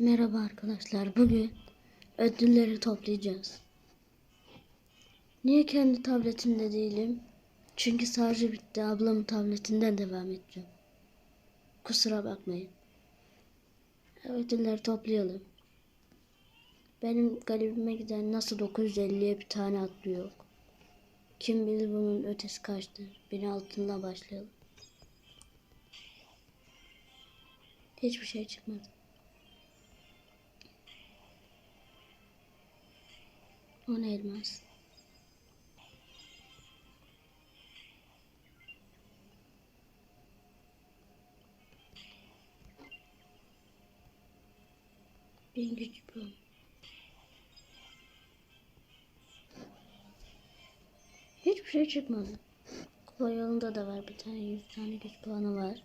Merhaba arkadaşlar. Bugün ödülleri toplayacağız. Niye kendi tabletimde değilim? Çünkü şarjı bitti. Ablamın tabletinden devam edeceğim. Kusura bakmayın. Ödülleri toplayalım. Benim galibime giden nasıl 950'ye bir tane atlıyor. Kim bilir bunun ötesi kaçtır. Beni altınla başlayalım. Hiçbir şey çıkmadı. On elmas. Bin güç bu. Hiçbir şey çıkmadı. Kupa yolunda da var bir tane yüz tane güç puanı var.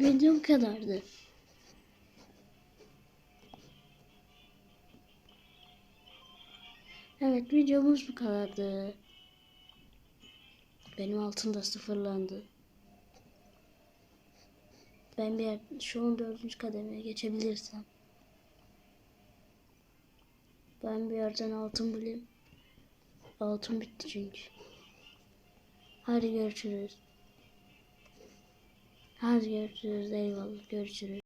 Video bu kadardı. Evet videomuz bu kadardı. Benim altın da sıfırlandı. Ben bir şu 14. kademeye geçebilirsem. Ben bir yerden altın bulayım. Altın bitti çünkü. Hadi görüşürüz. Hadi görüşürüz. Eyvallah. Görüşürüz.